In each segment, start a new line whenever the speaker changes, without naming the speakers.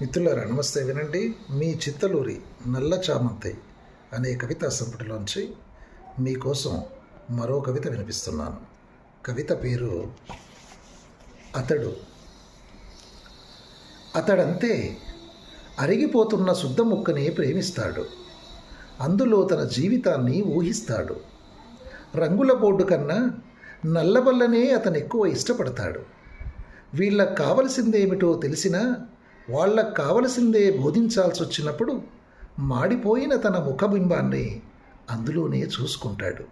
మిత్రులారా నమస్తే. వినండి. మీ చిత్తలూరి నల్ల చామంతి అనే కవితా సంపుటిలోంచి మీకోసం మరో కవిత వినిపిస్తున్నాను. కవిత పేరు అతడు. అతడంతే అరిగిపోతున్న శుద్ధ ముక్కని ప్రేమిస్తాడు. అందులో తన జీవితాన్ని ఊహిస్తాడు. రంగుల బోర్డు కన్నా నల్లబల్లనే అతను ఎక్కువ ఇష్టపడతాడు. వీళ్ళకు కావలసిందేమిటో తెలిసినా వాళ్ళకు కావలసిందే బోధించాల్సి వచ్చినప్పుడు మాడిపోయిన తన ముఖబింబాన్ని అందులోనే చూసుకుంటాడు.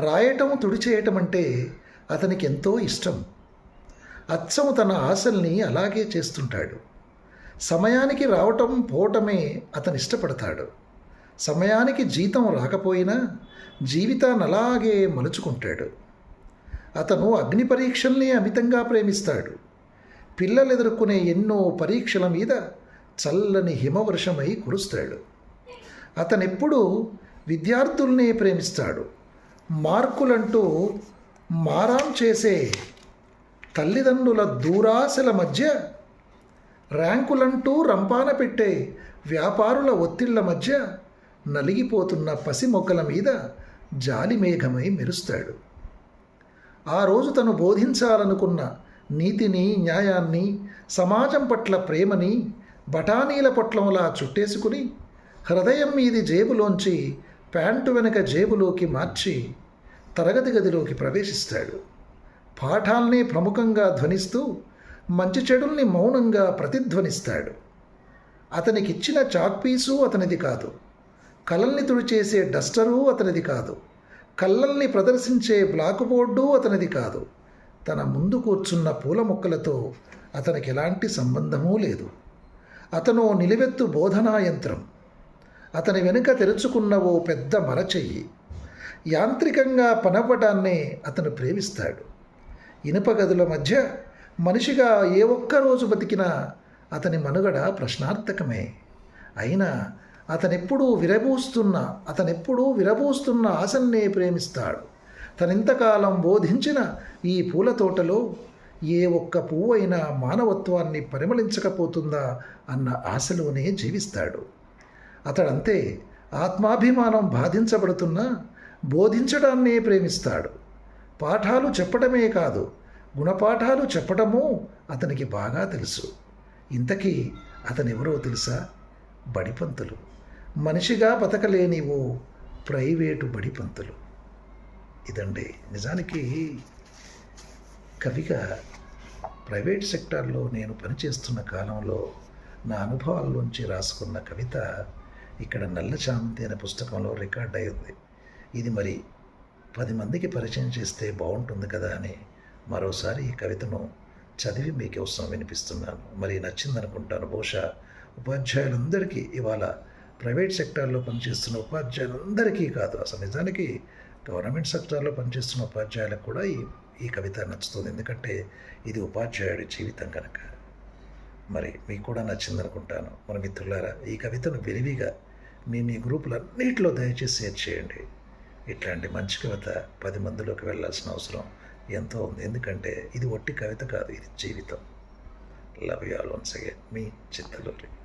రాయటం తుడిచేయటం అంటే అతనికి ఎంతో ఇష్టం. అచ్చం తన ఆశల్ని అలాగే చేస్తుంటాడు. సమయానికి రావటం పోవటమే అతను ఇష్టపడతాడు. సమయానికి జీతం రాకపోయినా జీవితాన్ని అలాగే మలుచుకుంటాడు. అతను అగ్ని పరీక్షల్ని అమితంగా ప్రేమిస్తాడు. పిల్లలు ఎదుర్కొనే ఎన్నో పరీక్షల మీద చల్లని హిమవర్షమై కురుస్తాడు. అతనెప్పుడూ విద్యార్థుల్నే ప్రేమిస్తాడు. మార్కులంటూ మారాం చేసే తల్లిదండ్రుల దూరాశల మధ్య ర్యాంకులంటూ రంపాన పెట్టే వ్యాపారుల ఒత్తిళ్ళ మధ్య నలిగిపోతున్న పసి మొక్కల మీద జాలి మేఘమై మెరుస్తాడు. ఆ రోజు తను బోధించాలనుకున్న నీతిని న్యాయాన్ని సమాజం పట్ల ప్రేమని బఠానీల పొట్లంలా చుట్టేసుకుని హృదయం మీది జేబులోంచి ప్యాంటు వెనక జేబులోకి మార్చి తరగతి గదిలోకి ప్రవేశిస్తాడు. పాఠాల్ని ప్రముఖంగా ధ్వనిస్తూ మంచి చెడుల్ని మౌనంగా ప్రతిధ్వనిస్తాడు. అతనికిచ్చిన చాక్పీసు అతనిది కాదు. కలల్ని తుడిచేసే డస్టరు అతనిది కాదు. కళ్ళల్ని ప్రదర్శించే బ్లాక్ బోర్డు అతనిది కాదు. తన ముందు కూర్చున్న పూల మొక్కలతో అతనికి ఎలాంటి సంబంధమూ లేదు. అతను నిలువెత్తు బోధనా యంత్రం అతని వెనుక తెరుచుకున్న ఓ పెద్ద మరచెయ్యి. యాంత్రికంగా పనవ్వటాన్నే అతను ప్రేమిస్తాడు. ఇనుప గదుల మధ్య మనిషిగా ఏ ఒక్క రోజు బతికినా అతని మనుగడ ప్రశ్నార్థకమే. అయినా అతనెప్పుడూ విరబూస్తున్న అతనెప్పుడూ విరబూస్తున్న ఆశన్నే ప్రేమిస్తాడు. తనింతకాలం బోధించిన ఈ పూల తోటలో ఏ ఒక్క పువ్వైనా మానవత్వాన్ని పరిమళించకపోతుందా అన్న ఆశలోనే జీవిస్తాడు. అతడంతే ఆత్మాభిమానం బాధించబడుతున్నా బోధించడాన్నే ప్రేమిస్తాడు. పాఠాలు చెప్పడమే కాదు గుణపాఠాలు చెప్పడము అతనికి బాగా తెలుసు. ఇంతకీ అతనెవరో తెలుసా? బడిపంతులు. మనిషిగా బతకలేని ఓ ప్రైవేటు బడిపంతులు. ఇదండి. నిజానికి కవిగా ప్రైవేట్ సెక్టార్లో నేను పనిచేస్తున్న కాలంలో నా అనుభవాల్లోంచి రాసుకున్న కవిత ఇక్కడ నల్ల చామంతి అనే పుస్తకంలో రికార్డ్ అయింది ఇది మరి పది మందికి పరిచయం చేస్తే బాగుంటుంది కదా అని మరోసారి ఈ కవితను చదివి మీకోసం వినిపిస్తున్నాను. మరి నచ్చిందనుకుంటాను. బహుశా ఉపాధ్యాయులందరికీ ఇవాళ ప్రైవేట్ సెక్టార్లో పనిచేస్తున్న ఉపాధ్యాయులందరికీ కాదు. అసలు నిజానికి గవర్నమెంట్ సెక్టార్లో పనిచేస్తున్న ఉపాధ్యాయులకు కూడా ఈ ఈ కవిత నచ్చుతుంది. ఎందుకంటే ఇది ఉపాధ్యాయుడి జీవితం కనుక. మరి మీకు కూడా నచ్చిందనుకుంటాను. మన మిత్రులారా ఈ కవితను విరివిగా మీ మీ గ్రూపులన్నింటిలో దయచేసి షేర్ చేయండి. ఇట్లాంటి మంచి కవిత పది మందిలోకి వెళ్ళాల్సిన అవసరం ఎంతో ఉంది. ఎందుకంటే ఇది ఒట్టి కవిత కాదు ఇది జీవితం. Love you all once again me Chittaluri.